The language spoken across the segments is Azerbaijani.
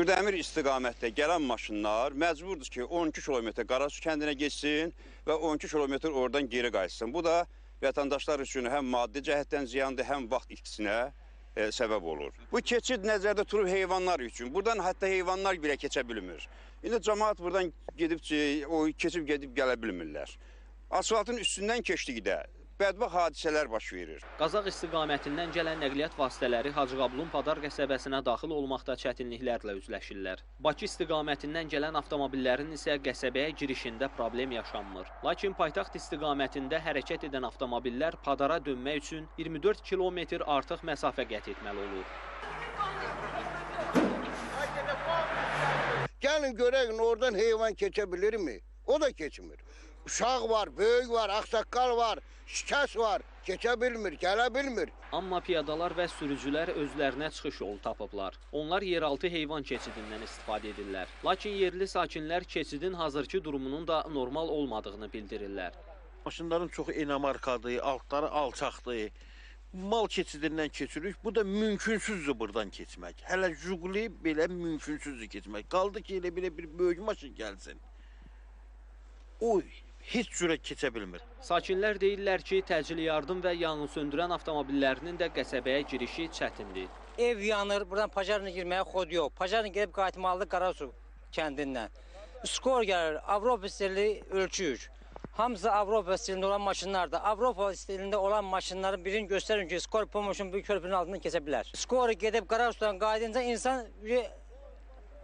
Kürdəmir istiqamətdə gələn maşınlar məcburdur ki, 12 kilometr Qarasu kəndinə getsin və 12 kilometr oradan geri qayıtsın. Bu da vətəndaşlar üçün həm maddi cəhətdən ziyandır, həm vaxt itkisinə e, səbəb olur. Bu keçid nəzərdə tutulub heyvanlar üçün. Buradan hətta heyvanlar belə keçə bilmir. İndi cəmaət buradan gedib o keçib gedib gələ bilmirlər. Asfaltın üstündən keçdikdə bədbəxt hadisələr baş verir. Qazaq istiqamətindən gələn nəqliyyat vasitələri Hacıqabulun Padar qəsəbəsinə daxil olmaqda çətinliklərlə üzləşirlər. Bakı istiqamətindən gələn avtomobillərin isə qəsəbəyə girişində problem yaşanmır. Lakin paytaxt istiqamətində hərəkət edən avtomobillər Padara dönmək üçün 24 kilometr artıq məsafə qət etməli olur. Gəlin görəyin oradan heyvan keçə bilirmi? O da keçmir. Uşaq var, böyük var, ağsaqqal var, şikəs var, keçə bilmir, gələ bilmir. Amma piyadalar və sürücülər özlərinə çıxış yolu tapıblar. Onlar yeraltı heyvan keçidindən istifadə edirlər. Lakin yerli sakinlər keçidin hazırki durumunun da normal olmadığını bildirirlər. Maşınların çoxu enamarkadır, altları alçaqdır. Mal keçidindən keçirik. Bu da mümkünsüzdür buradan keçmək. Hələ Jiguli belə mümkünsüzdür keçmək. Qaldı ki, elə belə bir böyük maşın gəlsin. O heç cürə keçə bilmir. Sakinlər deyirlər ki, təcili yardım və yanğınsöndürən avtomobillərinin də qəsəbəyə girişi çətindir. Ev yanır, buradan pajarla girməyə xod yox. Pajarla gedib qayıtmalıdır Qarasu kəndindən. Skor gəlir, Avropa stilli ölçüyük. Hamısı Avropa stilində olan maşınlardır. Avropa stilində olan maşınların birini göstərin ki, skor pomoşun bu körpünün altından keçə bilər. Skor gedib Qarasudan qayıdınca insan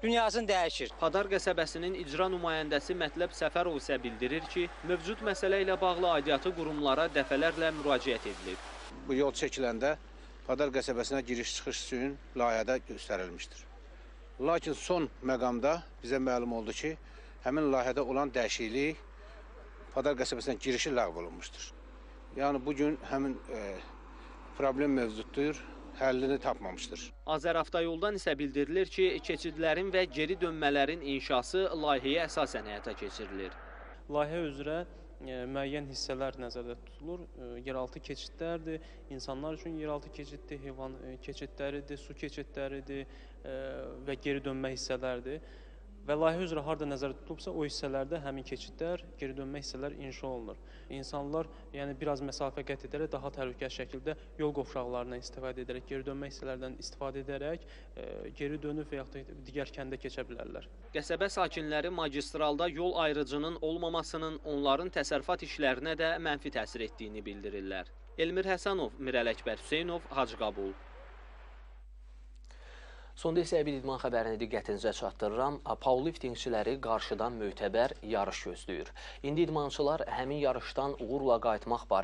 dünyasını dəyişir. Padar qəsəbəsinin icra nümayəndəsi Mətləb Səfərov isə bildirir ki, mövcud məsələ ilə bağlı aidiyyatı qurumlara dəfələrlə müraciət edilib. Bu yol çəkiləndə Padar qəsəbəsinə giriş-çıxış üçün layihədə göstərilmişdir. Lakin son məqamda bizə məlum oldu ki, həmin layihədə olan dəyişiklik Padar qəsəbəsinə girişi ləğv olunmuşdur. Yəni bu gün həmin e, problem mövcuddur, həllini tapmamışdır. Azəravtoyoldan isə bildirilir ki, keçidlərin və geri dönmələrin inşası layihəyə əsasən həyata keçirilir. Layihə üzrə e, müəyyən hissələr nəzərdə tutulur. E, yeraltı keçidlərdir, insanlar üçün yeraltı keçiddir, heyvan e, keçidləridir, su keçidləridir və geri dönmə hissələrdir. Və layihə üzrə harda nəzərdə tutulubsa, o hissələrdə həmin keçidlər, geri dönmə hissələr inşa olunur. İnsanlar yəni biraz məsafə qət edərək daha təhlükəli şəkildə yol qovşaqlarından istifadə edərək, geri dönmə hissələrdən istifadə edərək e, geri dönüb və yaxud da digər kəndə keçə bilərlər. Qəsəbə sakinləri magistralda yol ayrıcının olmamasının onların təsərrüfat işlərinə də mənfi təsir etdiyini bildirirlər. Elmir Həsənov, Mirəl Əkbər Hüseynov, Hacıqabul. Sonda isə bir idman xəbərini diqqətinizə çatdırıram. Powerliftingçiləri qarşıdan mötəbər yarış gözləyir. İndi idmançılar həmin yarışdan uğurla qayıtmaq barədə